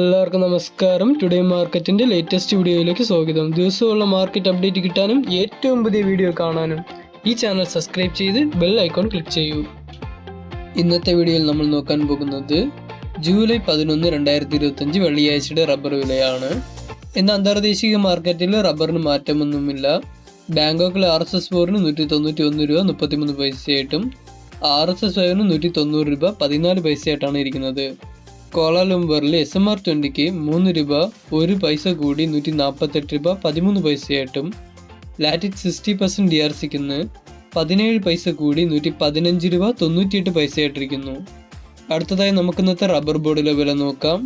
എല്ലാവർക്കും നമസ്കാരം. ടുഡേ മാർക്കറ്റിന്റെ ലേറ്റസ്റ്റ് വീഡിയോയിലേക്ക് സ്വാഗതം. ദിവസമുള്ള മാർക്കറ്റ് അപ്ഡേറ്റ് കിട്ടാനും ഏറ്റവും പുതിയ വീഡിയോ കാണാനും ഈ ചാനൽ സബ്സ്ക്രൈബ് ചെയ്ത് ബെൽ ഐക്കോൺ ക്ലിക്ക് ചെയ്യൂ. ഇന്നത്തെ വീഡിയോയിൽ നമ്മൾ നോക്കാൻ പോകുന്നത് ജൂലൈ പതിനൊന്ന് രണ്ടായിരത്തി ഇരുപത്തഞ്ച് വെള്ളിയാഴ്ചയുടെ റബ്ബർ വിലയാണ്. ഇന്ന് അന്തർദേശീയ മാർക്കറ്റിൽ റബ്ബറിന് മാറ്റമൊന്നുമില്ല. ബാങ്കോക്കിലെ ആർ എസ് എസ് ഫോറിന് നൂറ്റി തൊണ്ണൂറ്റി ഒന്ന് രൂപ മുപ്പത്തിമൂന്ന് പൈസയായിട്ടും ആർ എസ് എസ് ഫൈവിന് നൂറ്റി തൊണ്ണൂറ് രൂപ പതിനാല് പൈസയായിട്ടാണ് ഇരിക്കുന്നത്. കോലാലംബറിൽ എസ് എം ആർ ട്വന്റിക്ക് മൂന്ന് രൂപ ഒരു പൈസ കൂടി നൂറ്റി നാൽപ്പത്തെട്ട് രൂപ പതിമൂന്ന് പൈസയായിട്ടും. Latex sixty percent D R സിക്ക് പതിനേഴ് പൈസ കൂടി നൂറ്റി പതിനഞ്ച് രൂപ തൊണ്ണൂറ്റിയെട്ട് പൈസയായിട്ടിരിക്കുന്നു. അടുത്തതായി നമുക്ക് ഇന്നത്തെ റബ്ബർ ബോർഡിലെ വില നോക്കാം.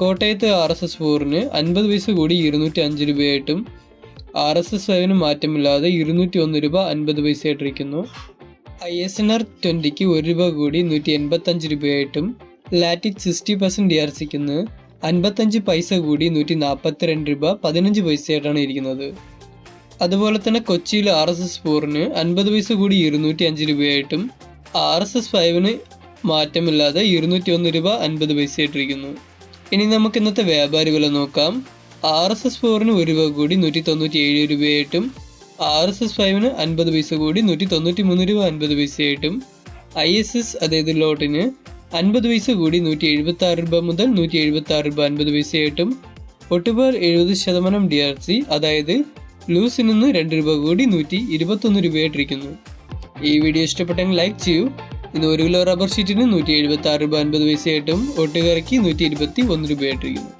കോട്ടയത്ത് ആർ എസ് എസ് ഫോറിന് അൻപത് പൈസ കൂടി ഇരുന്നൂറ്റി അഞ്ച് രൂപയായിട്ടും ആർ എസ് എസ് ഫൈവിന് മാറ്റമില്ലാതെ ഇരുന്നൂറ്റി ഒന്ന് രൂപ അൻപത് പൈസയായിട്ടിരിക്കുന്നു. ഐ എസ് എൻ ആർ ട്വന്റിക്ക് ഒരു രൂപ കൂടി നൂറ്റി എൺപത്തഞ്ച് രൂപയായിട്ടും. Latex sixty percent D R സിക്ക് അൻപത്തഞ്ച് പൈസ കൂടി നൂറ്റി നാൽപ്പത്തിരണ്ട് രൂപ പതിനഞ്ച് പൈസയായിട്ടാണ് ഇരിക്കുന്നത്. അതുപോലെ തന്നെ കൊച്ചിയിൽ ആർ എസ് എസ് ഫോറിന് അൻപത് പൈസ കൂടി ഇരുന്നൂറ്റി അഞ്ച് രൂപയായിട്ടും ആർ എസ് എസ് ഫൈവിന് മാറ്റമില്ലാതെ ഇരുന്നൂറ്റി ഒന്ന് രൂപ അൻപത് പൈസയായിട്ടിരിക്കുന്നു. ഇനി നമുക്ക് ഇന്നത്തെ വ്യാപാരി വില നോക്കാം. ആർ എസ് എസ് ഫോറിന് ഒരു രൂപ കൂടി നൂറ്റി തൊണ്ണൂറ്റി ഏഴ് രൂപയായിട്ടും ആർ എസ് എസ് ഫൈവിന് അൻപത് പൈസ കൂടി നൂറ്റി തൊണ്ണൂറ്റി മൂന്ന് രൂപ അൻപത് പൈസയായിട്ടും ഐ എസ് എസ് അതായത് ലോട്ടിന് അൻപത് പൈസ കൂടി നൂറ്റി എഴുപത്തി ആറ് രൂപ മുതൽ നൂറ്റി എഴുപത്തി ആറ് രൂപ അൻപത് പൈസയായിട്ടും ഒട്ടുപാർ എഴുപത് ശതമാനം ഡി ആർ സി അതായത് ലൂസിൽ നിന്ന് രണ്ട് രൂപ കൂടി നൂറ്റി ഇരുപത്തൊന്ന് രൂപയായിട്ടിരിക്കുന്നു. ഈ വീഡിയോ ഇഷ്ടപ്പെട്ടെങ്കിൽ ലൈക്ക് ചെയ്യൂ. ഇന്ന് ഒരു കിലോ റബ്ബർ ഷീറ്റിന് നൂറ്റി എഴുപത്തി ആറ് രൂപ അൻപത് പൈസയായിട്ടും ഒട്ടുകറിക്ക് നൂറ്റി ഇരുപത്തി ഒന്ന് രൂപയായിട്ടിരിക്കുന്നു.